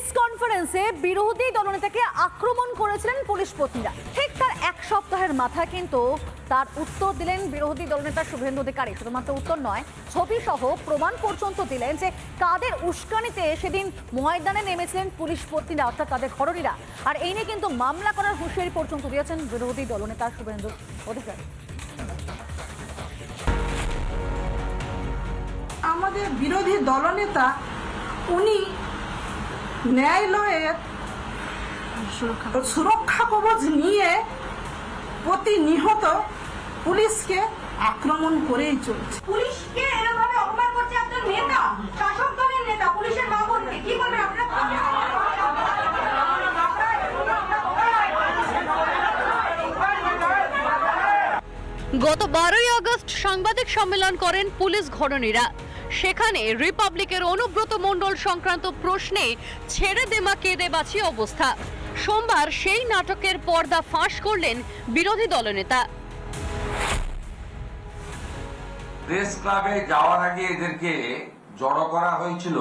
Press কনফারেন্সে বিরোধী দলনেতাকে আক্রমণ করেছিলেন পুলিশ পত্নীরা ঠিক তার এক সপ্তাহের মাথায় কিন্তু তার উত্তর দিলেন বিরোধী দলনেতা শুভেন্দু অধিকারী। শুধুমাত্র উত্তর নয় ছবি সহ প্রমাণ পর্যন্ত দিলেন যে কাদের উস্কানিতে সেদিন ময়দানে নেমেছিলেন পুলিশ পত্নীরা অর্থাৎ তাদের ঘরণীরা আর এই নিয়ে কিন্তু মামলা করার হুঁশিয়ারি পর্যন্ত দিয়েছেন বিরোধী দলনেতা শুভেন্দু অধিকারী। আমাদের বিরোধী দলনেতা, উনি ন্যায়ালয়ের সুরক্ষা কবচ নিয়ে প্রতিনিহত পুলিশকে আক্রমণ করেই চলছে। পুলিশকে এরকমভাবে অপমান করছে একজন নেতা শাসক দলের নেতা পুলিশের মা বোনকে কি করবেন গত বারোই আগস্ট সাংবাদিক সম্মেলন করেন পুলিশ ঘরণীরা। সেখানে রিপাবলিকের অনুব্রত মণ্ডল সংক্রান্ত প্রশ্নে ছেড়ে দেমা কেঁদে বাঁচি অবস্থা। সোমবার সেই নাটকের পর্দা ফাঁস করলেন বিরোধী দলনেতা। প্রেস ক্লাবে যাওয়ার আগে এদেরকে জড়ো করা হয়েছিল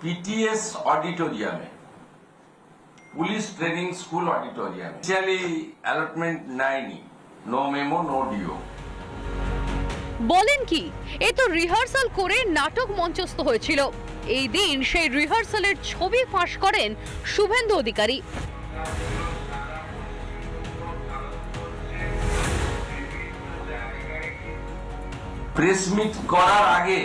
পিটিএস অডিটোরিয়ামে, পুলিশ ট্রেনিং স্কুল অডিটোরিয়ামে। অ্যালটমেন্ট নেয়নি নো মেমো নো ডিও বলেন কি, এ তো রিহার্সাল করে নাটক মঞ্চস্থ হয়েছিল। এই দিন সেই রিহার্সালের ছবি ফাঁস করেন শুভেন্দু অধিকারী। প্রেস মিট করার আগে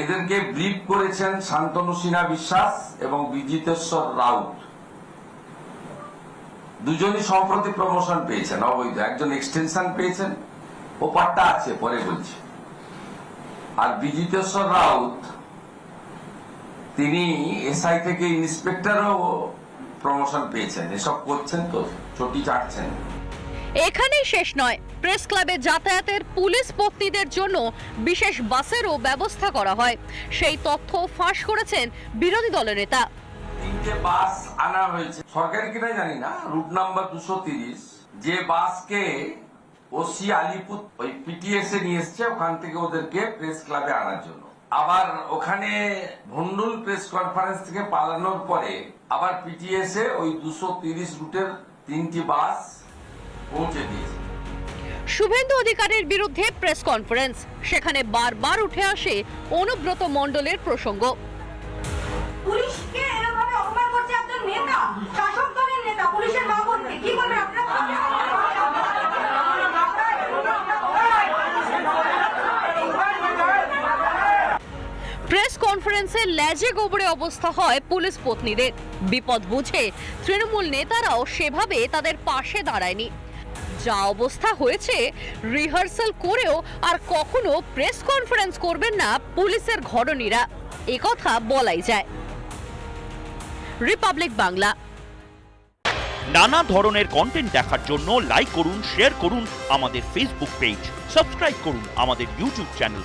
এদেরকে ব্রিফ করেছেন শান্তনু সিনহা বিশ্বাস এবং বিজিতেশ্বর রাউত। দুজনই সম্প্রতি প্রমোশন পেয়েছেন, অবৈধ, একজন এক্সটেনশন পেয়েছেন। ও পাট্টা আছে পরে বলছি। আর বিজিতেশ্বর রাউত তিনি এসআই থেকে ইন্সপেক্টরও প্রমোশন পেয়েছেন। এসব করছেন তো চটি চাটছেন। এখানেই শেষ নয়। প্রেস ক্লাবে যাতায়াতের পুলিশ পত্নীদের জন্য বিশেষ বাসেরও ব্যবস্থা করা হয়। সেই তথ্য ফাঁস করেছেন বিরোধী দলনেতা তিনটে বাস আনা হয়েছে। সরকারি কিনা জানি না রুট নাম্বার দুশো তিরিশ। যে বাসকে ওসি আলিপুর ওই পিটিএস এ নিয়ে এসছে ওখান থেকে ওদেরকে প্রেস ক্লাবে আনার জন্য। আবার ওখানে ভন্ডুল প্রেস কনফারেন্স থেকে পালানোর পরে আবার পিটিএস এ ওই দুশো তিরিশ রুটের তিনটি বাস পৌঁছে দিয়েছে। শুভেন্দু অধিকারীর বিরুদ্ধে প্রেস কনফারেন্স সেখানে বারবার উঠে আসে অনুব্রত মণ্ডলের প্রসঙ্গ। পুলিশকে এরকমভাবে অপমান করছে একজন নেতা শাসক দলের নেতা পুলিশের মা কি করবেন কনফারেন্সে ল্যাজে গোবরে অবস্থা হয় পুলিশ পত্নীদের। বিপদ বুঝে তৃণমূল নেতারাও সেভাবে তাদের পাশে দাঁড়ায়নি। যা অবস্থা হয়েছে রিহার্সাল করেও আর কখনো প্রেস কনফারেন্স করবেন না পুলিশের ঘরণীরা। একথা বলাই যায়। রিপাবলিক বাংলা নানা ধরনের কন্টেন্ট দেখার জন্য লাইক করুন শেয়ার করুন আমাদের ফেসবুক পেজ সাবস্ক্রাইব করুন আমাদের ইউটিউব চ্যানেল